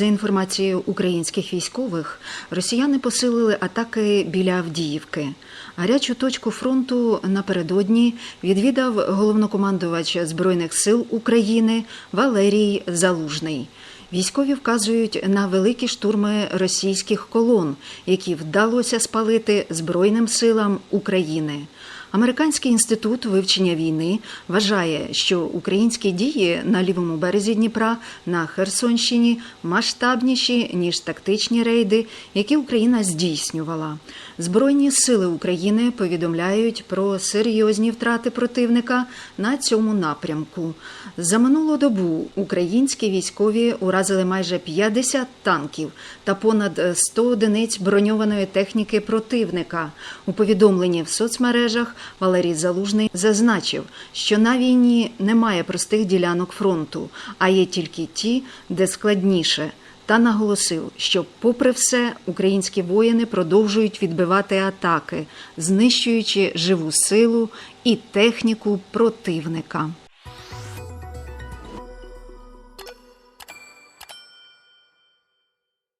За інформацією українських військових, росіяни посилили атаки біля Авдіївки. Гарячу точку фронту напередодні відвідав головнокомандувач Збройних сил України Валерій Залужний. Військові вказують на великі штурми російських колон, які вдалося спалити Збройним силам України. Американський інститут вивчення війни вважає, що українські дії на лівому березі Дніпра на Херсонщині масштабніші ніж тактичні рейди, які Україна здійснювала. Збройні сили України повідомляють про серйозні втрати противника на цьому напрямку. За минулу добу українські військові уразили майже 50 танків та понад 100 одиниць броньованої техніки противника. У повідомленні в соцмережах Валерій Залужний зазначив, що на війні немає простих ділянок фронту, а є тільки ті, де складніше. Та наголосив, що, попри все, українські воїни продовжують відбивати атаки, знищуючи живу силу і техніку противника.